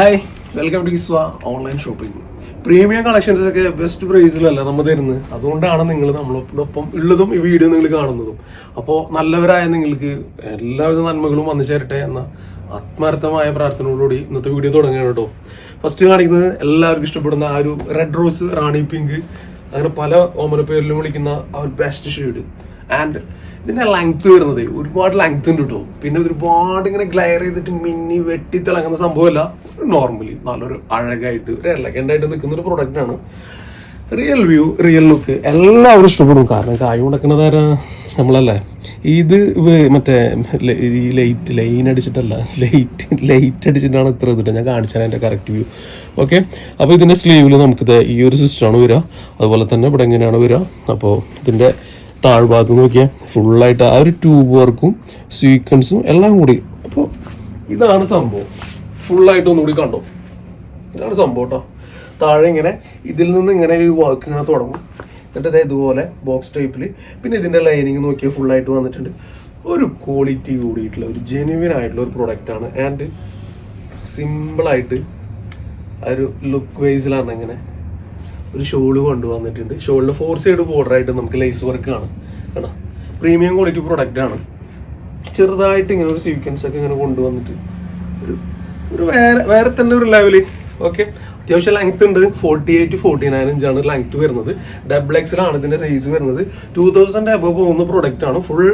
Hi welcome to Kiswa online shopping premium collections ഒക്കെ best പ്രൈസിലല്ല നമ്മൾ തരുന്നത് അതുകൊണ്ടാണ് നിങ്ങൾ നമ്മളോടൊപ്പം ഉള്ളതും ഈ വീഡിയോ നിങ്ങൾ കാണുന്നതും. അപ്പോൾ നല്ലവരായ നിങ്ങൾക്ക് എല്ലാവിധ നന്മകളും വന്നു ചേരട്ടെ എന്ന ആത്മാർത്ഥമായ പ്രാർത്ഥനയോടുകൂടി ഇന്നത്തെ വീഡിയോ തുടങ്ങുകയാണ് കേട്ടോ. ഫസ്റ്റ് കാണിക്കുന്നത് എല്ലാവർക്കും ഇഷ്ടപ്പെടുന്ന ആ ഒരു റെഡ് റോസ് റാണി പിങ്ക് അങ്ങനെ പല ഓമന പേരിലും വിളിക്കുന്ന ആ ഒരു ബെസ്റ്റ് ഷെയ്ഡ് ആൻഡ് ഇതിന്റെ ലെങ്ത് വരുന്നത്. ഒരുപാട് ലെങ്ത് ഉണ്ട് കേട്ടോ പിന്നെ ഒരുപാട് ഇങ്ങനെ ഗ്ലയർ ചെയ്തിട്ട് മിന്നി വെട്ടി തിളങ്ങുന്ന സംഭവമല്ല നോർമലി നല്ലൊരു അഴകായിട്ട് ഒരു എലഗന്റായിട്ട് നിൽക്കുന്ന ഒരു പ്രൊഡക്റ്റ് ആണ്. റിയൽ വ്യൂ റിയൽ ലുക്ക് എല്ലാവരും ഇഷ്ടപ്പെടും. കാരണം കായ് കൊടുക്കുന്നത് നമ്മളല്ലേ? ഇത് മറ്റേ ഈ ലൈറ്റ് ലൈൻ അടിച്ചിട്ടല്ല. ലൈറ്റ് ലൈറ്റ് അടിച്ചിട്ടാണ് ഇത്ര ഇതിട്ട് ഞാൻ കാണിച്ചാൽ എന്റെ കറക്റ്റ് വ്യൂ ഓക്കെ അപ്പോൾ ഇതിന്റെ സ്ലീവിൽ നമുക്കിത് ഈ ഒരു സിസ്റ്റമാണ് വരിക. അതുപോലെ തന്നെ ഇവിടെ എങ്ങനെയാണ് വരിക. അപ്പോൾ ഇതിന്റെ താഴ്ഭാഗത്ത് നോക്കിയാൽ ഫുള്ളായിട്ട് ആ ഒരു ട്യൂബ് വർക്കും സീക്വൻസും എല്ലാം കൂടി. അപ്പോൾ ഇതാണ് സംഭവം. ഫുള്ളായിട്ട് ഒന്നുകൂടി കണ്ടോ? ഇതാണ് സംഭവം കേട്ടോ താഴെ ഇങ്ങനെ ഇതിൽ നിന്ന് ഇങ്ങനെ ഈ വർക്ക് ഇങ്ങനെ തുടങ്ങും. എന്നിട്ട് ദേ ഇതുപോലെ ബോക്സ് ടൈപ്പിൽ പിന്നെ ഇതിന്റെ ലൈനിങ് നോക്കിയാൽ ഫുള്ളായിട്ട് വന്നിട്ടുണ്ട്. ഒരു ക്വാളിറ്റി കൂടിയിട്ടുള്ള ഒരു ജെനുവിൻ ആയിട്ടുള്ള ഒരു പ്രൊഡക്റ്റാണ് ആൻഡ് സിമ്പിളായിട്ട് ആ ഒരു ലുക്ക് വൈസിലാണ് ഇങ്ങനെ ഒരു ഷോൾ കൊണ്ടുവന്നിട്ടുണ്ട്. ഷോളിന് ഫോർ സൈഡ് ബോർഡറായിട്ട് നമുക്ക് ലേസ് വർക്ക് കാണാം കേട്ടോ പ്രീമിയം ക്വാളിറ്റി പ്രൊഡക്റ്റ് ആണ്. ചെറുതായിട്ട് ഇങ്ങനെ ഒരു സീക്വൻസ് ഒക്കെ ഇങ്ങനെ കൊണ്ടുവന്നിട്ട് ഒരു ഒരു വേറെ വേറെ തന്നെ ഒരു ലെവൽ ഓക്കെ അത്യാവശ്യം ലെങ്ത് ഉണ്ട്. ഫോർട്ടി എയ്റ്റ് ഫോർട്ടി നയൻ ഇഞ്ചാണ് ലെങ്ത് വരുന്നത്. ഡബിൾ എക്സിലാണ് ഇതിന്റെ സൈസ് വരുന്നത്. ടൂ തൗസൻഡ് അബവ് പോകുന്ന പ്രൊഡക്റ്റ് ആണ്. ഫുൾ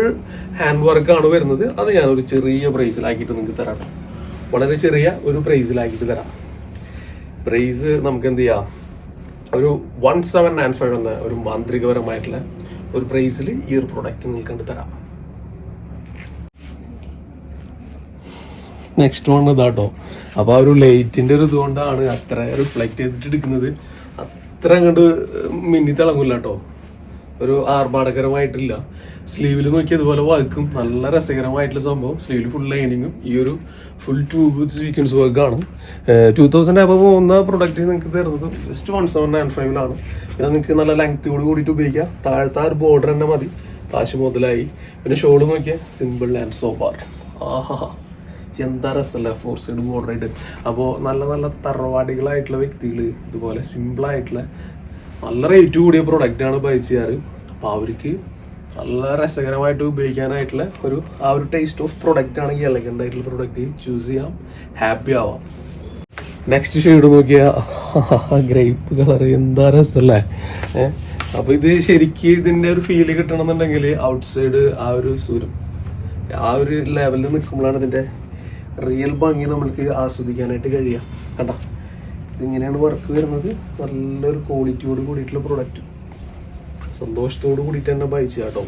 ഹാൻഡ് വർക്ക് ആണ് വരുന്നത്. അത് ഞാൻ ഒരു ചെറിയ പ്രൈസിലാക്കിയിട്ട് നിങ്ങൾക്ക് തരാം. വളരെ ചെറിയ ഒരു പ്രൈസിലാക്കിയിട്ട് തരാം. പ്രൈസ് നമുക്ക് എന്ത് ചെയ്യാം? ഒരു വൺ സെവൻ നയൻ ഫൈവ് എന്ന ഒരു മാന്ത്രികപരമായിട്ടുള്ള ഒരു പ്രൈസിൽ ഈ ഒരു പ്രൊഡക്റ്റ് നിങ്ങൾക്ക് തരാം. നെക്സ്റ്റ് വൺ ഇതാട്ടോ അപ്പൊ ആ ഒരു ലൈറ്റിന്റെ ഒരു ഇതുകൊണ്ടാണ് അത്ര റിഫ്ലക്ട് ചെയ്തിട്ട് എടുക്കുന്നത്. അത്ര അങ്ങോട്ട് മിന്നി ഒരു ആർഭാടകരമായിട്ടില്ല. സ്ലീവിൽ നോക്കി അതുപോലെ വർക്കും നല്ല രസകരമായിട്ടുള്ള സംഭവം. സ്ലീവിൽ ഫുൾ ലൈനിങ്ങും ഈ ഒരു ഫുൾ ട്യൂബ് സീക്വൻസ് വർക്കാണ് ടു തൗസൻഡ് അബവ് പോകുന്ന പ്രൊഡക്റ്റ് നിങ്ങൾക്ക് തരുന്നത് ജസ്റ്റ് വൺ സെവൻ നയൻ ഫൈവിലാണ് പിന്നെ നിങ്ങൾക്ക് നല്ല ലെങ്ത്തോട് കൂടിയിട്ട് ഉപയോഗിക്കാം. താഴത്തെ ആ ഒരു ബോർഡർ തന്നെ മതി. കാശ് മുതലായി. പിന്നെ ഷോൾ നോക്കിയാൽ സിമ്പിൾ ആൻഡ് സോഫാർ ആഹാ. എന്താ രസമല്ല ഫോർ സൈഡ് ബോർഡർ ആയിട്ട്. അപ്പോൾ നല്ല നല്ല തറവാടികളായിട്ടുള്ള വ്യക്തികൾ ഇതുപോലെ സിമ്പിൾ ആയിട്ടുള്ള നല്ല റേറ്റ് കൂടിയ പ്രൊഡക്റ്റാണ് ബൈ ചെയ്യാറ് അപ്പോൾ അവർക്ക് നല്ല രസകരമായിട്ട് ഉപയോഗിക്കാനായിട്ടുള്ള ഒരു ആ ഒരു ടേസ്റ്റ് ഓഫ് പ്രൊഡക്റ്റ് ആണെങ്കിൽ എലഗന്റ് ആയിട്ടുള്ള പ്രൊഡക്റ്റ് ചൂസ് ചെയ്യാം. ഹാപ്പി ആവാം. നെക്സ്റ്റ് ഷെയ്ഡ് നോക്കിയാ ഗ്രേപ്പ് കളർ എന്താ രസമല്ലേ അപ്പോൾ അപ്പൊ ഇത് ശരിക്കും ഇതിന്റെ ഒരു ഫീൽ കിട്ടണമെന്നുണ്ടെങ്കിൽ ഔട്ട്സൈഡ് ആ ഒരു സൂര്യം ആ ഒരു ലെവലിൽ നിൽക്കുമ്പോഴാണ് ഇതിന്റെ റിയൽ ഭംഗി നമ്മൾക്ക് ആസ്വദിക്കാനായിട്ട് കഴിയുക. കണ്ട? ഇതിങ്ങനെയാണ് വർക്ക് വരുന്നത്. നല്ലൊരു ക്വാളിറ്റിയോട് കൂടിയിട്ടുള്ള പ്രൊഡക്റ്റ് സന്തോഷത്തോട് കൂടിയിട്ട് തന്നെ ബൈ ചെയ്യാം കേട്ടോ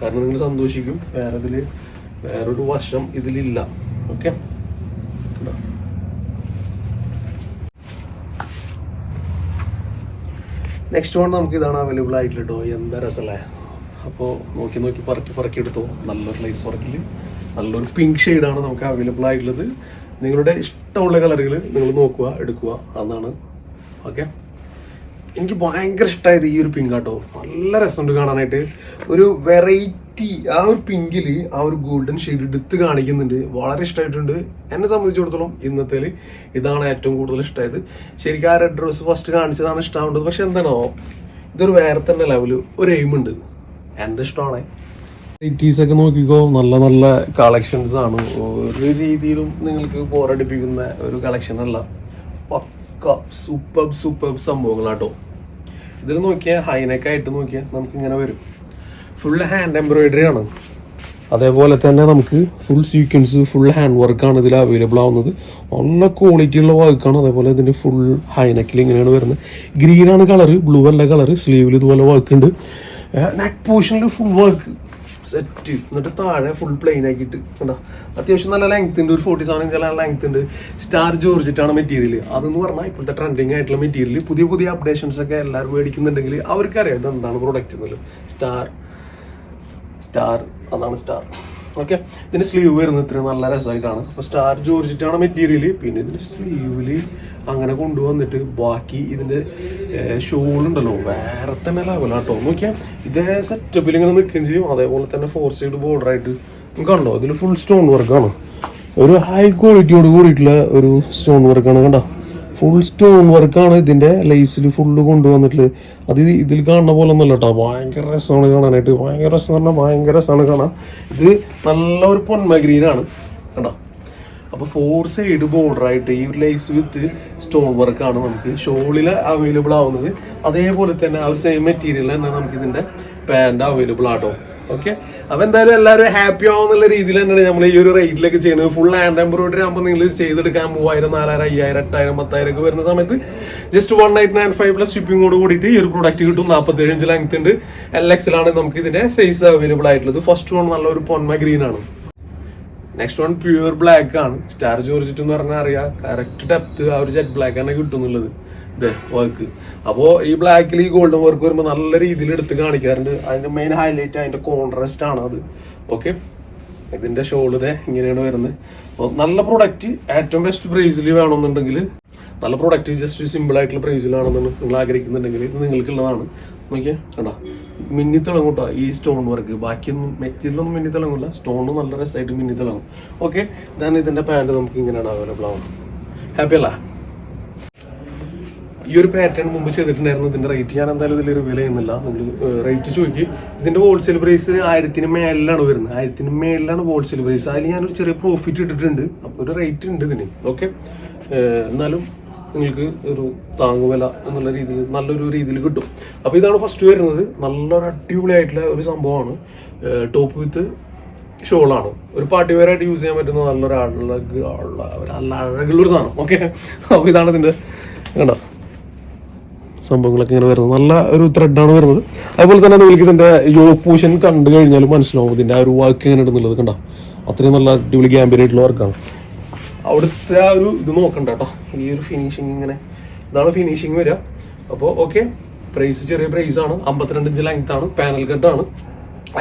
കാരണം നിങ്ങൾ സന്തോഷിക്കും. വേറെ ഇതിൽ വേറൊരു വശം ഇതിലില്ല. ഓക്കെ നെക്സ്റ്റ് വൺ നമുക്ക് ഇതാണ് അവൈലബിൾ ആയിട്ടുള്ള കേട്ടോ എന്താ രസല്ലേ? അപ്പോൾ നോക്കി നോക്കി പറക്കി പറക്കി എടുത്തോ. നല്ലൊരു ലൈസ് വർക്കിൽ നല്ലൊരു പിങ്ക് ഷെയ്ഡാണ് നമുക്ക് അവൈലബിൾ ആയിട്ടുള്ളത്. നിങ്ങളുടെ ഇഷ്ടമുള്ള കളറുകൾ നിങ്ങൾ നോക്കുക എടുക്കുക അതാണ്. ഓക്കെ എനിക്ക് ഭയങ്കര ഇഷ്ടമായത് ഈ ഒരു പിങ്ക് ആട്ടോ. നല്ല രസമുണ്ട് കാണാനായിട്ട്. ഒരു വെറൈറ്റി ആ ഒരു പിങ്കിൽ ആ ഒരു ഗോൾഡൻ ഷെയ്ഡ് എടുത്ത് കാണിക്കുന്നുണ്ട്. വളരെ ഇഷ്ടമായിട്ടുണ്ട് എന്നെ സംബന്ധിച്ചിടത്തോളം ഇന്നത്തേൽ ഇതാണ് ഏറ്റവും കൂടുതൽ ഇഷ്ടമായത് ശരിക്കും ആ റെഡ് ഡ്രസ് ഫസ്റ്റ് കാണിച്ചതാണ് ഇഷ്ടമാവേണ്ടത് പക്ഷെ എന്താണോ ഇതൊരു വേറെ തന്നെ ലെവൽ ഒരു എയിമുണ്ട് എന്റെ ഇഷ്ടമാണ്. വെറൈറ്റീസ് ഒക്കെ നോക്കിക്കോ നല്ല നല്ല കളക്ഷൻസ് ആണ്. ഒരു രീതിയിലും നിങ്ങൾക്ക് ബോറടിപ്പിക്കുന്ന ഒരു കളക്ഷൻ അല്ല. പക്ക സൂപ്പർ സൂപ്പർ സംഭവങ്ങളാട്ടോ. ഇതിൽ നോക്കിയാൽ ഹൈനെക്ക് ആയിട്ട് നോക്കിയാൽ നമുക്ക് ഇങ്ങനെ വരും. ഫുൾ ഹാൻഡ് എംബ്രോയിഡറി ആണ്. അതേപോലെ തന്നെ നമുക്ക് ഫുൾ സീക്വൻസ് ഫുൾ ഹാൻഡ് വർക്കാണ് ഇതിൽ അവൈലബിൾ ആവുന്നത്. നല്ല ക്വാളിറ്റി ഉള്ള വർക്കാണ് അതേപോലെ ഇതിന്റെ ഫുൾ ഹൈനെക്കിൽ ഇങ്ങനെയാണ് വരുന്നത്. ഗ്രീനാണ് കളർ ബ്ലൂ അല്ല കളർ സ്ലീവിൽ ഇതുപോലെ വർക്ക് ഉണ്ട്. നെക്ക് പോർഷനിൽ ഫുൾ വർക്ക് സെറ്റ് എന്നിട്ട് താഴെ ഫുൾ പ്ലെയിൻ ആക്കിയിട്ട്. കണ്ടോ? അത്യാവശ്യം നല്ല ലെങ്ത് ഉണ്ട്. ഒരു ഫോർട്ടി സെവൻ ഇഞ്ച് നല്ല ലെങ്ത് ഉണ്ട്. സ്റ്റാർ ജോർജിറ്റാണ് മെറ്റീരിയൽ അതെന്ന് പറഞ്ഞാൽ ഇപ്പോഴത്തെ ട്രെൻഡിങ് ആയിട്ടുള്ള മെറ്റീരിയൽ പുതിയ പുതിയ അപ്ഡേഷൻസ് ഒക്കെ എല്ലാവരും മേടിക്കുന്നുണ്ടെങ്കിൽ അവർക്കറിയാം ഇത് എന്താണ് പ്രൊഡക്റ്റ് എന്നുള്ളത്. സ്റ്റാർ സ്റ്റാർ അതാണ് സ്റ്റാർ ഓക്കെ ഇതിന്റെ സ്ലീവ് വരുന്നത് ഇത്ര നല്ല രസമായിട്ടാണ്. അപ്പോൾ സ്റ്റാർ ജോർജിറ്റാണ് മെറ്റീരിയൽ പിന്നെ ഇതിന്റെ സ്ലീവിൽ അങ്ങനെ കൊണ്ടുവന്നിട്ട് ബാക്കി ഇതിന്റെ ഷോളുണ്ടല്ലോ വേറെ തന്നെ ലെവലാട്ടോ നോക്കിയാൽ ഇതേ സെറ്റപ്പിൽ ഇങ്ങനെ നിൽക്കുകയും ചെയ്യും. അതേപോലെ തന്നെ ഫോർ സൈഡ് നിങ്ങൾക്ക് കണ്ടോ? ഇതിൽ ഫുൾ സ്റ്റോൺ വർക്കാണ് ഒരു ഹൈ ക്വാളിറ്റിയോട് കൂടിയിട്ടുള്ള ഒരു സ്റ്റോൺ വർക്കാണ് കണ്ടോ? ഫുൾ സ്റ്റോൺ വർക്കാണ് ഇതിന്റെ ലേസിൽ ഫുള്ള് കൊണ്ടുവന്നിട്ടുള്ളത്. അത് ഇതിൽ കാണുന്ന പോലെ ഒന്നല്ല കേട്ടോ ഭയങ്കര രസമാണ് കാണാനായിട്ട്. ഭയങ്കര രസം എന്ന് പറഞ്ഞാൽ ഭയങ്കര രസമാണ് കാണാൻ. ഇത് നല്ല ഒരു പൊന്മ ഗ്രീൻ ആണ്. കണ്ടോ? അപ്പോൾ ഫോർ സൈഡ് ബോർഡർ ആയിട്ട് ഈ ഒരു ലൈസ് വിത്ത് സ്റ്റോൺ വർക്കാണ് നമുക്ക് ഷോളിൽ അവൈലബിൾ ആവുന്നത്. അതേപോലെ തന്നെ ആ സെയിം മെറ്റീരിയൽ തന്നെ നമുക്ക് ഇതിന്റെ പാന്റ് അവൈലബിൾ ആട്ടോ ഓക്കെ അപ്പൊ എന്തായാലും എല്ലാവരും ഹാപ്പി ആവുന്നുള്ള രീതിയിൽ തന്നെയാണ് നമ്മൾ ഈ ഒരു റേറ്റിലേക്ക് ചെയ്യുന്നത് ഫുൾ ഹാൻഡ് എംബ്രോയിഡറി ആകുമ്പോൾ നിങ്ങൾ ചെയ്തെടുക്കാൻ മൂവായിരം നാലായിരം അയ്യായിരം എട്ടായിരം പത്തായിരം ഒക്കെ വരുന്ന സമയത്ത് just one nine nine five plus ഷിപ്പിംഗോട് കൂടിയിട്ട് ഈ ഒരു പ്രൊഡക്റ്റ് കിട്ടും. നാൽപ്പത്തേഴ് ഇഞ്ച് ലെങ്ത് ഉണ്ട്. എൽ എക്സിലാണ് നമുക്ക് ഇതിന്റെ സൈസ് അവൈലബിൾ ആയിട്ടുള്ളത്. ഫസ്റ്റ് വൺ നല്ലൊരു പൊന്മ ഗ്രീൻ ആണ്. നെക്സ്റ്റ് വൺ പ്യൂർ ബ്ലാക്ക് ആണ്. സ്റ്റാർ ജോർജിറ്റ് എന്ന് പറഞ്ഞാൽ അറിയാം. കറക്റ്റ് ഡെപ്ത് ആ ഒരു ജെറ്റ് ബ്ലാക്ക് ആണ് കിട്ടും എന്നുള്ളത് ഇതേ വർക്ക് അപ്പോ ഈ ബ്ലാക്കിൽ ഈ ഗോൾഡൻ വർക്ക് വരുമ്പോൾ നല്ല രീതിയിൽ എടുത്ത് കാണിക്കാറുണ്ട്. അതിന്റെ മെയിൻ ഹൈലൈറ്റ് അതിന്റെ കോൺട്രാസ്റ്റ് ആണ് അത്. ഓക്കെ ഇതിന്റെ ഷോൾ ഇങ്ങനെയാണ് വരുന്നത്. നല്ല പ്രൊഡക്റ്റ് ഏറ്റവും ബെസ്റ്റ് പ്രൈസിൽ വേണമെന്നുണ്ടെങ്കിൽ നല്ല പ്രൊഡക്റ്റ് ജസ്റ്റ് സിമ്പിൾ ആയിട്ടുള്ള പ്രൈസിൽ പ്രൈസിലാണെന്ന് നിങ്ങൾ ആഗ്രഹിക്കുന്നുണ്ടെങ്കിൽ ഇത് നിങ്ങൾക്കുള്ളതാണ്. നോക്കിയാ കണ്ടോ? മിന്നി തിളങ്ങൂട്ടോ ഈ സ്റ്റോൺ വർക്ക് ബാക്കിയൊന്നും മെറ്റീരിയലൊന്നും മിന്നി തിളങ്ങില്ല സ്റ്റോണും നല്ല രസമായിട്ട് മിന്നി തിളങ്ങും. ഓക്കെ ഇതാണ് ഇതിന്റെ പാന്റ് നമുക്ക് ഇങ്ങനെയാണ് അവൈലബിൾ ആവുന്നത്. ഹാപ്പി അല്ല? ഈ ഒരു പാറ്റേൺ മുമ്പ് ചെയ്തിട്ടുണ്ടായിരുന്നു. ഇതിന്റെ റേറ്റ് ഞാൻ എന്തായാലും ഇതിൽ റിവീൽ ചെയ്യുന്നില്ല. നിങ്ങൾ റേറ്റ് ചോദിക്കും. ഇതിന്റെ ഹോൾസെയിൽ പ്രൈസ് ആയിരത്തിന് മേളിലാണ് വരുന്നത്. ആയിരത്തിന് മേളിലാണ് ഹോൾസെയിൽ പ്രൈസ് അതിൽ ഞാനൊരു ചെറിയ പ്രോഫിറ്റ് ഇട്ടിട്ടുണ്ട്. അപ്പോൾ ഒരു റേറ്റ് ഉണ്ട് ഇതിന്. ഓക്കെ എന്നാലും നിങ്ങൾക്ക് ഒരു താങ്ങുവില എന്നുള്ള രീതിയിൽ നല്ലൊരു രീതിയിൽ കിട്ടും. അപ്പോൾ ഇതാണ് ഫസ്റ്റ് വരുന്നത്. നല്ലൊരു അടിപൊളിയായിട്ടുള്ള ഒരു സംഭവമാണ്. ടോപ്പ് വിത്ത് ഷോളാണ് ഒരു പാർട്ടി വെയർ ആയിട്ട് യൂസ് ചെയ്യാൻ പറ്റുന്ന നല്ലൊരു അഴകുള്ള ഒരു നല്ല അഴകുള്ള ഒരു സാധനം. ഓക്കെ അപ്പോൾ ഇതാണ് ഇതിന്റെ കണ്ടോ? സംഭവങ്ങളൊക്കെ ഇങ്ങനെ വരുന്നത്. നല്ല ഒരു ത്രെഡാണ് വരുന്നത്. അതുപോലെ തന്നെ നിങ്ങൾക്ക് ഇതിന്റെ യോപ്പൂഷൻ കണ്ടു കഴിഞ്ഞാൽ മനസ്സിലാവും ഇതിന്റെ ആ ഒരു വർക്ക് എങ്ങനെ ഇടുന്നുള്ളത് കണ്ടോ? അത്രയും നല്ല അടിപൊളി ഗാംബിനായിട്ടുള്ള വർക്കാണ്. അവിടുത്തെ ആ ഒരു ഇത് നോക്കണ്ട കേട്ടോ. ഈ ഒരു ഫിനിഷിങ് ഇങ്ങനെ. ഇതാണ് ഫിനിഷിങ് വരിക. അപ്പോൾ ഓക്കെ പ്രൈസ് ചെറിയ പ്രൈസ് ആണ്. അമ്പത്തിരണ്ട് ഇഞ്ച് ലെങ്ത് ആണ്. പാനൽ കട്ട് ആണ്.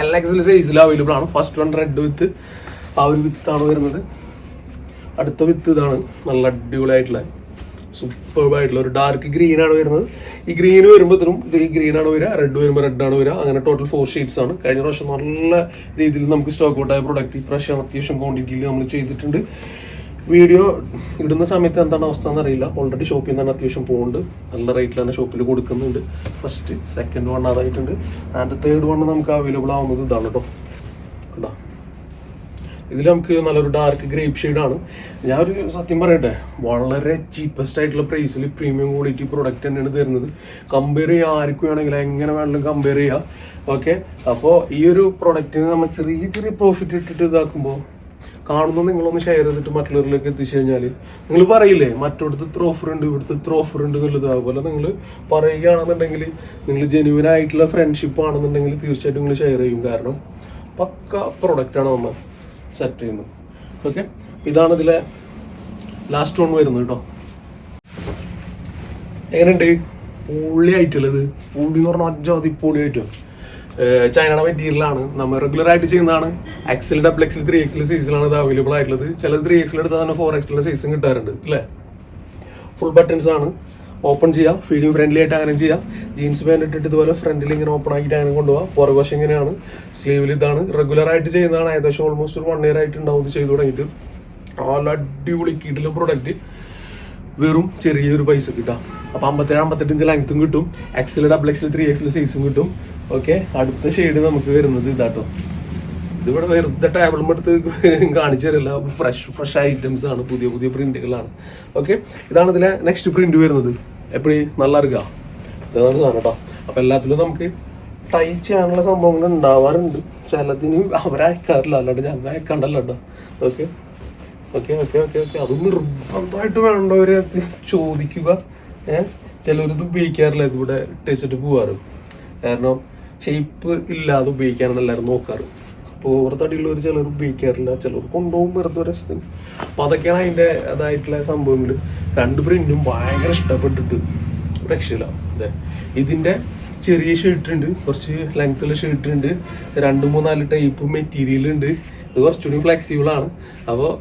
എൽ എക്സിൽ സൈസിൽ അവൈലബിൾ ആണ്. ഫസ്റ്റ് വൺ റെഡ് വിത്ത് ആ ഒരു വിത്താണ് വരുന്നത്. അടുത്ത വിത്ത് ഇതാണ്. നല്ല അടിപൊളിയായിട്ടുള്ള സൂപ്പർബ് ആയിട്ടുള്ള ഒരു ഡാർക്ക് ഗ്രീൻ ആണ് വരുന്നത്. ഈ ഗ്രീൻ വരുമ്പോഴത്തേനും ഈ ഗ്രീൻ ആണ് വരിക റെഡ് വരുമ്പോൾ റെഡ് ആണ് വരിക. അങ്ങനെ ടോട്ടൽ ഫോർ ഷീറ്റ്സ് ആണ്. കഴിഞ്ഞ പ്രാവശ്യം നല്ല രീതിയിൽ നമുക്ക് സ്റ്റോക്ക് ഔട്ട് ആയ പ്രൊഡക്റ്റ് ഇപ്രാവശ്യം അത്യാവശ്യം ക്വാണ്ടിറ്റിയിൽ നമ്മൾ ചെയ്തിട്ടുണ്ട്. വീഡിയോ ഇടുന്ന സമയത്ത് എന്താണ് അവസ്ഥ എന്ന് അറിയില്ല. ഓൾറെഡി ഷോപ്പിൽ നിന്ന് തന്നെ അത്യാവശ്യം പോകുന്നുണ്ട് നല്ല റേറ്റിൽ തന്നെ ഷോപ്പിൽ കൊടുക്കുന്നുണ്ട്. ഫസ്റ്റ് സെക്കൻഡ് വൺ അതായിട്ടുണ്ട് ആൻഡ് തേർഡ് വൺ നമുക്ക് അവൈലബിൾ ആവുന്നത് ഇതാണ് കേട്ടോ കേട്ടോ ഇതിൽ നമുക്ക് നല്ലൊരു ഡാർക്ക് ഗ്രേപ്പ് ആണ്. ഞാനൊരു സത്യം പറയട്ടെ വളരെ ചീപ്പസ്റ്റ് ആയിട്ടുള്ള പ്രൈസിൽ പ്രീമിയം ക്വാളിറ്റി പ്രൊഡക്റ്റ് തന്നെയാണ് തരുന്നത്. കമ്പയർ ചെയ്യുക ആർക്കും വേണമെങ്കിൽ എങ്ങനെ വേണമെങ്കിലും കമ്പയർ ചെയ്യുക ഓക്കെ അപ്പോൾ ഈ ഒരു പ്രൊഡക്റ്റിന് നമ്മൾ ചെറിയ ചെറിയ പ്രോഫിറ്റ് ഇട്ടിട്ട് ഇതാക്കുമ്പോൾ കാണുമ്പോൾ നിങ്ങളൊന്ന് ഷെയർ ചെയ്തിട്ട് മറ്റുള്ളവരിലേക്ക് എത്തിച്ചു കഴിഞ്ഞാൽ നിങ്ങൾ പറയില്ലേ മറ്റോടത്ത് ഇത്ര ഓഫർ ഉണ്ട് ഇവിടുത്തെ ഇത്ര ഓഫർ ഉണ്ട് എന്നുള്ളത്. അതുപോലെ നിങ്ങൾ പറയുകയാണെന്നുണ്ടെങ്കിൽ നിങ്ങൾ ജെനുവിൻ ആയിട്ടുള്ള ഫ്രണ്ട്ഷിപ്പ് ആണെന്നുണ്ടെങ്കിൽ തീർച്ചയായിട്ടും നിങ്ങൾ ഷെയർ ചെയ്യും. കാരണം പക്ക പ്രൊഡക്റ്റാണ് നമ്മൾ സെറ്റ് ചെയ്യുന്നത് ഓക്കെ ഇതാണ് ഇതിലെ ലാസ്റ്റ് വൺ വരുന്നത് കേട്ടോ. എങ്ങനെയുണ്ട്? പൊളിയായിട്ടുള്ളത് പൊള്ളി എന്ന് പറഞ്ഞാൽ അജാതി പൊളി ആയിട്ടും ചൈനയുടെ മെറ്റീരിയലാണ് നമ്മൾ റെഗുലർ ആയിട്ട് ചെയ്യുന്നതാണ്. XL double XL three XL സൈസിലാണ് ഇത് അവൈലബിൾ ആയിട്ടുള്ളത്. ചില ത്രീ എക്സൽ എടുത്താൽ തന്നെ ഫോർ എക്സലിന്റെ സൈസും കിട്ടാറുണ്ട് അല്ലേ? ഫുൾ ബട്ടൺസ് ആണ്. ഓപ്പൺ ചെയ്യാം. ഫീഡിങ് ഫ്രണ്ട്ലി ആയിട്ട് അങ്ങനെ ചെയ്യാം. ജീൻസ് പാന്റ് ഇട്ടിട്ട് ഇതുപോലെ ഫ്രണ്ടിൽ ഇങ്ങനെ ഓപ്പൺ ആക്കിയിട്ട് അങ്ങനെ കൊണ്ടുപോകാം പുറകുവശം ഇങ്ങനെയാണ്. സ്ലീവിൽ ഇതാണ്. റെഗുലർ ആയിട്ട് ചെയ്യുന്നതാണ്. ഏകദേശം ഓൾമോസ്റ്റ് ഒരു വൺ ഇയർ ആയിട്ട് ഉണ്ടാവും ചെയ്തു തുടങ്ങിയിട്ട്. നല്ല അടിപൊളി കിട്ടില്ല പ്രൊഡക്റ്റ് വെറും ചെറിയൊരു പൈസ കിട്ടാം അപ്പൊ അമ്പത്തേഴ് അമ്പത്തെട്ടിഞ്ച് ലെങ്ത്തും കിട്ടും. എക്സിൽ ഡബിൾ എക്സിൽ ത്രീ എക്സിൽ സൈസും കിട്ടും. ഓക്കെ അടുത്ത ഷെയ്ഡ് നമുക്ക് വരുന്നത് ഇതാട്ടോ. ഇതിവിടെ വെറുതെ ടേബിളും എടുത്ത് കാണിച്ചു തരില്ല. ഫ്രഷ് ഫ്രഷ് ഐറ്റംസ് ആണ്. പുതിയ പുതിയ പ്രിന്റുകളാണ് ഓക്കെ ഇതാണ് ഇതിലെ നെക്സ്റ്റ് പ്രിന്റ് വരുന്നത്. എപ്പോഴും? നല്ല അറിയാം ഇതാണ് സാധനം കേട്ടോ അപ്പൊ എല്ലാത്തിലും നമുക്ക് ടൈ ചെയ്യാനുള്ള സംഭവങ്ങൾ ഉണ്ടാവാറുണ്ട്. ചിലതിന് അവരയക്കാറില്ല അല്ലാണ്ട് ഞങ്ങൾ അയക്കണ്ടല്ലോ കേട്ടോ okay okay okay okay okay അത് നിർബന്ധമായിട്ട് വേണ്ടവരെ ചോദിക്കുക. ഏഹ് ചിലരിത് ഉപയോഗിക്കാറില്ല. ഇതിവിടെ ഇട്ടിച്ചിട്ട് പോവാറ്. കാരണം ഷേപ്പ് ഇല്ലാതെ ഉപയോഗിക്കാനാണ് എല്ലാവരും നോക്കാറ്. അപ്പോൾ ഓരോ തടിയുള്ളവർ ചിലർ ഉപയോഗിക്കാറില്ല ചിലർ കൊണ്ടുപോകും വെറുതെ ഒരു രസത്തിന് അപ്പോൾ അതൊക്കെയാണ് അതിന്റെ അതായിട്ടുള്ള സംഭവങ്ങൾ രണ്ട് പ്രിന്റും ഭയങ്കര ഇഷ്ടപ്പെട്ടിട്ട്. രക്ഷയില്ല. അതെ ഇതിന്റെ ചെറിയ ഷർട്ടുണ്ട് കുറച്ച് ലെങ്ത്തുള്ള ഷർട്ടുണ്ട് രണ്ട് മൂന്നാൽ ടൈപ്പ് മെറ്റീരിയൽ ഉണ്ട് ഇത് കുറച്ചുകൂടി ഫ്ലെക്സിബിൾ ആണ്. അപ്പോൾ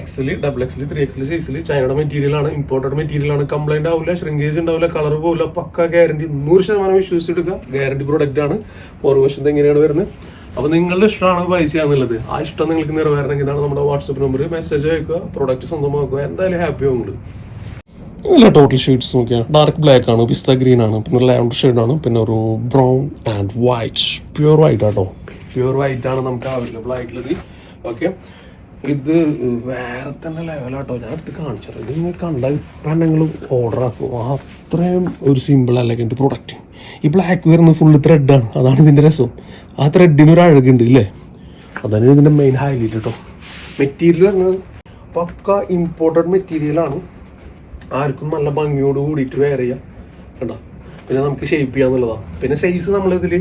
XL double XL three XL സൈസിൽ ചൈനയുടെ മെറ്റീരിയൽ ആണ്. ഇമ്പോർട്ടഡ് മെറ്റീരിയൽ ആണ്. കംപ്ലൈന്റ് ആവില്ല ഷ്രിങ്കേജ് ഉണ്ടാവില്ല കളർ പോവില്ല പക്ക ഗ്യാരണ്ടി നൂറ് ശതമാനം വിശ്വസിച്ചെടുക്കുക ഗ്യാരണ്ടി പ്രോഡക്റ്റ് ആണ്. പുറകുവശത്ത് എങ്ങനെയാണ് വരുന്നത്? അപ്പൊ നിങ്ങളുടെ ഇഷ്ടമാണ് പൈസ എന്നുള്ളത് ആ ഇഷ്ടം നിങ്ങൾക്ക് നിറവേറണമെങ്കിൽ ഇതാണ് നമ്മുടെ വാട്സപ്പ് നമ്പർ മെസ്സേജ് അയക്കുക പ്രൊഡക്റ്റ് സ്വന്തമാക്കുക. എന്തായാലും ഹാപ്പി ആവും നിങ്ങൾ. നല്ല ടോട്ടൽ ഷെയ്ഡ്സ് നോക്കിയാൽ ഡാർക്ക് ബ്ലാക്ക് ആണ് പിസ്ത ഗ്രീൻ ആണ് പിന്നെ ലാവൻഡർ ഷെയ്ഡ് ആണ് പിന്നെ ഒരു brown and white pure white ആട്ടോ. പ്യുവർ വൈറ്റ് ആണ് നമുക്ക് അവൈലബിൾ ആയിട്ടുള്ളത്. ഓക്കെ ഇത് വേറെ തന്നെ ലെവലാട്ടോ ഞാൻ എടുത്ത് കാണിച്ചത് ഇത് നിങ്ങൾ കണ്ട ഇപ്പം ഓർഡർ ആക്കും. അത്രയും ഒരു സിമ്പിൾ അല്ലെങ്കിൽ പ്രൊഡക്റ്റ് ഈ ബ്ലാക്ക് വരുന്നത് ഫുള്ള് ത്രെഡാണ് അതാണ് ഇതിന്റെ രസം. ആ ത്രെഡിന് ഒരു അഴകുണ്ട് ഇല്ലേ? അതാണ് ഇതിന്റെ മെയിൻ ഹൈലൈറ്റ് കേട്ടോ മെറ്റീരിയൽ വരുന്നത് പക്ക ഇമ്പോർട്ടന്റ് മെറ്റീരിയലാണ് ആർക്കും നല്ല ഭംഗിയോട് കൂടിയിട്ട് വെയർ ചെയ്യാം. കണ്ടോ? പിന്നെ നമുക്ക് ഷേപ്പ് ചെയ്യാന്നുള്ളതാണ് പിന്നെ സൈസ് നമ്മളിതിൽ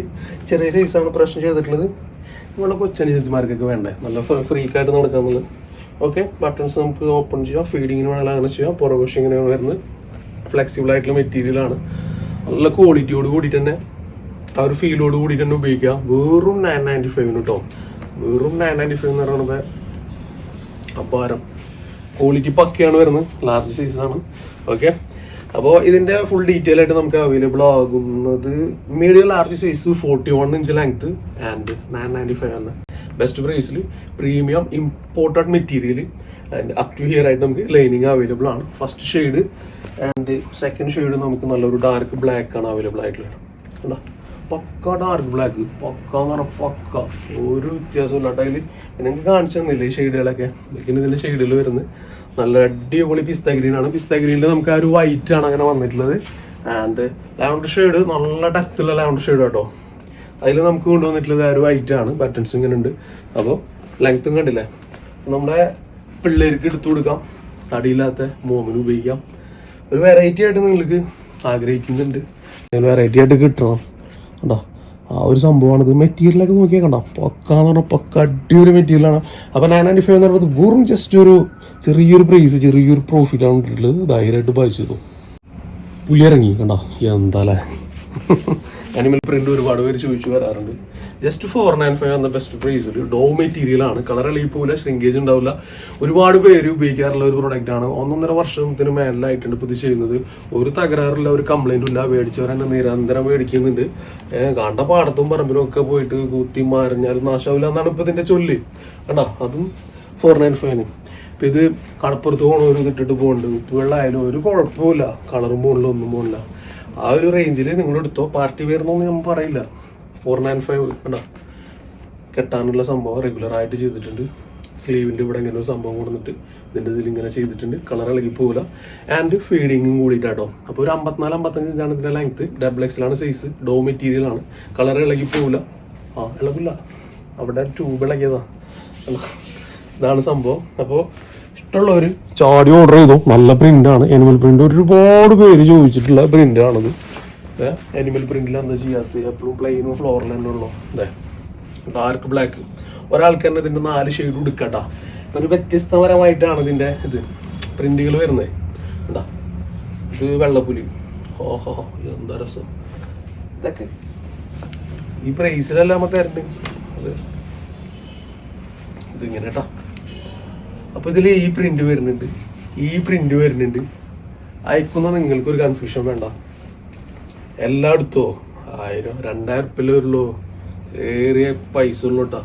ചെറിയ സൈസാണ് പ്രശ്നം ചെയ്തിട്ടുള്ളത്. നമ്മുടെ കൊച്ചനുജന്മാർക്കൊക്കെ വേണ്ടേ? നല്ല ഫ്രീക്കായിട്ട് നടക്കാന്നുള്ളത് ഓക്കെ ബട്ടൺസ് നമുക്ക് ഓപ്പൺ ചെയ്യാം ഫീഡിങ്ങിന് വേണമെങ്കിൽ അങ്ങനെ ചെയ്യാം. പുറകുവശം ഇങ്ങനെയാണ് വരുന്നത്. ഫ്ലെക്സിബിൾ ആയിട്ടുള്ള മെറ്റീരിയലാണ് നല്ല ക്വാളിറ്റിയോട് കൂടിയിട്ട് തന്നെ ആ ഒരു ഫീലോട് കൂടിയിട്ട് തന്നെ ഉപയോഗിക്കാം. വെറും നയൻ നയന്റി ഫൈവിന് കേട്ടോ വെറും നയൻ നയന്റി ഫൈവ് എന്ന് പറയുന്നത് അപാരം. ക്വാളിറ്റി പക്കയാണ് വരുന്നത്. ലാർജ് സൈസാണ് ഓക്കെ അപ്പോൾ ഇതിന്റെ ഫുൾ ഡീറ്റെയിൽ ആയിട്ട് നമുക്ക് അവൈലബിൾ ആകുന്നത് medium large size forty one inch length and nine ninety five ആണ് ബെസ്റ്റ് പ്രൈസിൽ premium imported material and up to here ആയിട്ട് നമുക്ക് ലൈനിങ് അവൈലബിൾ ആണ്. First shade and second shade നമുക്ക് നല്ലൊരു ഡാർക്ക് ബ്ലാക്ക് ആണ് അവൈലബിൾ ആയിട്ടുള്ളത്. കണ്ടോ? പക്ക ഡാർക്ക് ബ്ലാക്ക് പക്ക എന്ന് പറഞ്ഞാൽ പക്ക. ഒരു വ്യത്യാസമില്ല കേട്ടോ അതിൽ നിങ്ങൾക്ക് കാണിച്ചു തന്നില്ലേ ഈ ഷെയ്ഡുകളൊക്കെ ഇതിന്റെ ഷെയ്ഡിൽ വരുന്നത്. നല്ല അടിപൊളി പിസ്ത ഗ്രീൻ ആണ്. പിസ്ത ഗ്രീനിൽ നമുക്ക് ആ ഒരു വൈറ്റ് ആണ് അങ്ങനെ വന്നിട്ടുള്ളത്. ആൻഡ് ലാവണ്ടർ ഷെയ്ഡ് നല്ല ടത്തിലുള്ള ലാവണ്ടർ ഷെയ്ഡ് കേട്ടോ അതിൽ നമുക്ക് കൊണ്ടുവന്നിട്ടുള്ളത് ആ ഒരു വൈറ്റ് ആണ്. ബട്ടൺസ് ഇങ്ങനെ ഉണ്ട് അപ്പോൾ ലെങ്ത്തും കണ്ടില്ലേ? നമ്മുടെ പിള്ളേർക്ക് എടുത്തു കൊടുക്കാം. തടിയില്ലാത്ത മോമിന് ഉപയോഗിക്കാം. ഒരു വെറൈറ്റി ആയിട്ട് നിങ്ങൾക്ക് ആഗ്രഹിക്കുന്നുണ്ട്. വെറൈറ്റി ആയിട്ട് കിട്ടണം. കണ്ടോ? ആ ഒരു സംഭവമാണ് ഇത് മെറ്റീരിയലൊക്കെ നോക്കിയാൽ കണ്ടോ? പക്കാന്ന് പറഞ്ഞാൽ പക്ക അടിപൊളി മെറ്റീരിയലാണ്. അപ്പോൾ നയൻ നയന്റി ഫൈവ് എന്ന് പറയുന്നത് വെറും ജസ്റ്റ് ഒരു ചെറിയൊരു പ്രൈസ് ചെറിയൊരു പ്രോഫിറ്റാണ് ആണ് ഇട്ടിട്ടുള്ളത്. ധൈര്യമായിട്ട് വായിച്ചു പുലിയിറങ്ങി കണ്ടോ? എന്താല്ലേ അനിമൽ പ്രിന്റ് ഒരുപാട് പേര് ചോദിച്ചു വരാറുണ്ട്. ജസ്റ്റ് ഫോർ നയൻ ഫൈവ് എന്ന ബെസ്റ്റ് പ്രൈസിൽ ഡോ മെറ്റീരിയൽ ആണ്. കളർ എളിയിപ്പോല ശ്രിങ്കേജ് ഉണ്ടാവില്ല. ഒരുപാട് പേര് ഉപയോഗിക്കാറുള്ള ഒരു പ്രൊഡക്റ്റ് ആണ്. ഒന്നൊന്നര വർഷത്തിന് മേലായിട്ടുണ്ട് ഇത് ചെയ്യുന്നത്. ഒരു തകരാറില്ല ഒരു കംപ്ലൈന്റും ഇല്ല. മേടിച്ചവർ തന്നെ നിരന്തരം മേടിക്കുന്നുണ്ട്. കണ്ട പാടത്തും പറമ്പിലും ഒക്കെ പോയിട്ട് കുത്തി മറിഞ്ഞാലും നാശാവില്ല എന്നാണ് ഇപ്പോൾ ഇതിന്റെ ചൊല്ല്. കണ്ടാ? അതും ഫോർ നയൻ ഫൈവിന് ഇപ്പം ഇത് കടപ്പുറത്ത് പോകണവർ ഇട്ടിട്ട് പോകുന്നുണ്ട് ഉപ്പ് വെള്ളമായാലും ഒരു കുഴപ്പമില്ല കളറും പോകണില്ല ഒന്നും പോകണില്ല ആ ഒരു റേഞ്ചിൽ നിങ്ങൾ എടുത്തോ? പാർട്ടി വരുന്നൊന്നും ഞാൻ പറയില്ല. ഫോർ നയൻ ഫൈവ് കണ്ടോ? കെട്ടാനുള്ള സംഭവം റെഗുലർ ആയിട്ട് ചെയ്തിട്ടുണ്ട്. സ്ലീവിന്റെ ഇവിടെ ഇങ്ങനെ ഒരു സംഭവം കൊടുത്തിട്ട് ഇതിന്റെ ഇതിൽ ഇങ്ങനെ ചെയ്തിട്ടുണ്ട്. കളർ ഇളകി പോകില്ല ആൻഡ് ഫീഡിങ്ങും കൂടിയിട്ടാട്ടോ. അപ്പോൾ ഒരു അമ്പത്തിനാല് അമ്പത്തഞ്ച് ഇഞ്ചാണ് ഇതിന്റെ ലെങ്ത്ത് ഡബിൾ എക്സിലാണ് സൈസ് ഡോ മെറ്റീരിയലാണ് കളർ ഇളകി പോകില്ല ആ ഇളകില്ല. അവിടെ ട്യൂബ് ഇളകിയതാണ്? ഇതാണ് സംഭവം. അപ്പോൾ ഇഷ്ടമുള്ളവർ ചാടി ഓർഡർ ചെയ്തു. നല്ല പ്രിന്റ് ആണ്. എനിമൽ പ്രിന്റ് ഒരുപാട് പേര് ചോദിച്ചിട്ടുള്ള പ്രിന്റ് ആണത്. എനിമൽ പ്രിന്റിൽ എന്താ ചെയ്യാത്തത്? എപ്പോഴും പ്ലെയിനും ഫ്ലോറിൽ തന്നെ ഉള്ളു. അതെ ഡാർക്ക് ബ്ലാക്ക് ഒരാൾക്ക് തന്നെ ഇതിന്റെ നാല് ഷെയ്ഡ് എടുക്കട്ടാ ഒരു വ്യത്യസ്തപരമായിട്ടാണ് ഇതിന്റെ ഇത്. പ്രിന്റുകൾ വരുന്നത് എന്താ ഇത് വെള്ളപ്പുലി. ഓഹോ എന്താ രസം. ഇതൊക്കെ ഈ പ്രൈസിലല്ല നമ്മ തരണ്ട്. അത് ഇതിങ്ങനെ കേട്ടോ അപ്പൊ ഇതിൽ ഈ പ്രിന്റ് വരുന്നുണ്ട്. ഈ പ്രിന്റ് വരുന്നുണ്ട്. അയക്കുന്ന നിങ്ങൾക്ക് ഒരു കൺഫ്യൂഷൻ വേണ്ട. എല്ലായിടത്തോ ആയിരം രണ്ടായിരം ഉറുപ്പിലേ ഉള്ളൂ ഏറിയ പൈസ ഉള്ളൂ കേട്ടോ